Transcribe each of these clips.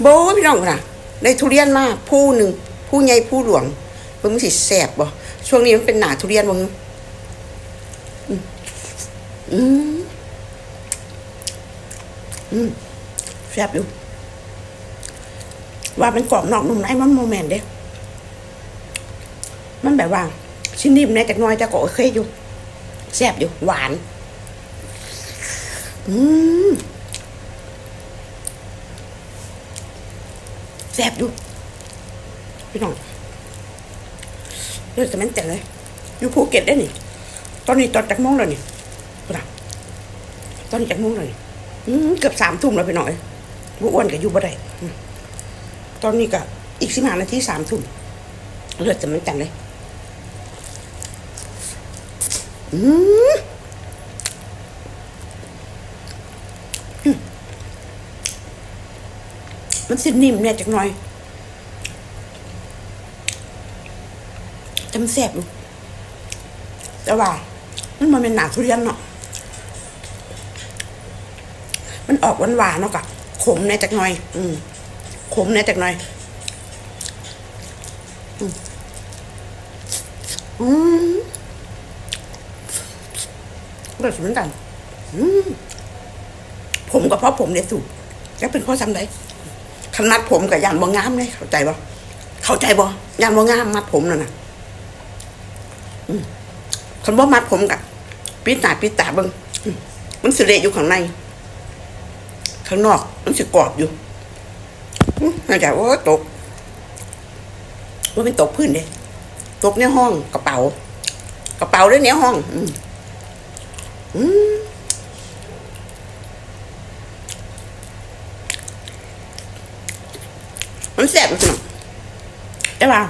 โบ้พี่น้องนะได้ทุเรียนมาผู้หนึ่งผู้ใหญ่ผู้หลวงเพิ่งสิแสบบ่ช่วงนี้มันเป็นหนาทุเรียนบ่ฮึอืมอืมอืมแสบอยู่ว่ามันกรอบนอกนุ่มในมันโมเมนต์เด้มันแบบว่า ชิ้นนิ่มแน่จากน้อยแต่ก็โอเคอยู่แซ่บอยู่หวาน อืม แซ่บอยู่พี่น้องเลือดจะมันเจ๋งเลย อยู่ภูเก็ตได้นี่ ตอนนี้ตอนจากโมงแล้วนี่ปะตอนนี้จากโมงแล้วนี่อืมเกือบสามทุ่มแล้วพี่น้อยบุอ้วนกับยูบ่ได้ตอนนี้ก็อีกสิบห้านาทีสามทุ่มเลือดจะมันจังเลย อืมอืม มันสินิ่มเนี่ยจักหน่อยจำแสบอยู่แต่ว่า มันมันเป็นหนาทุเรียนเนาะมันออกหวานๆเนาะกะขมเนี่ยจักหน่อย อืมขมเนี่ยจักหน่อย อืมอืมเลือดเหมือนกัน อืมผมกับพ่อผมเนี่ยสูบแล้วเป็นข้อสำได้ ขนาดผมกับยานบ่งามเลยเข้าใจบ่เข้าใจบ่ยานบ่งามมัดผมน่ะนะคันบ่มัดผมกับปิดหน้าปิดตาเบิ่งมันสิเละอยู่ข้างใน ข้างนอก มันสิกรอบอยู่อืมน่าจะโอ้ตกว่าเป็นตกพื้นเด้ตกในห้องกระเป๋า กระเป๋าด้วยในห้อง อืม มันแสบจริงๆแต่ว่า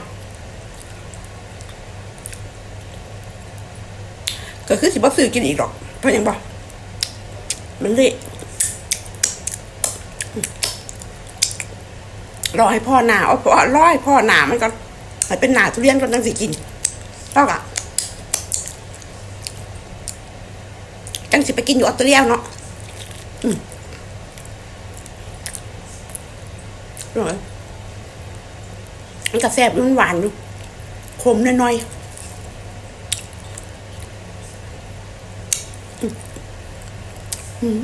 ก็คือสิบ่ซื้อกินอีกหรอก เพราะยังบ่มันเละรอให้พ่อหนาเอาพ่อรอให้พ่อหนามันก็ให้เป็นหนาทุเรียนก็ต้องสิกินต้องอะจังสิไปกินอยู่ออสเตรเลียเนาะอืมอร่อย มันกาแฟมันหวานอยู่ขมน้อยๆอืม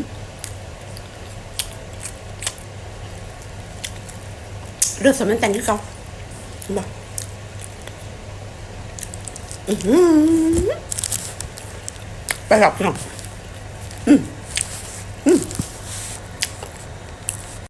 เลือดสมันแต่งที่เขาเห็นปะอือหือไปหลับพี่น้องอืม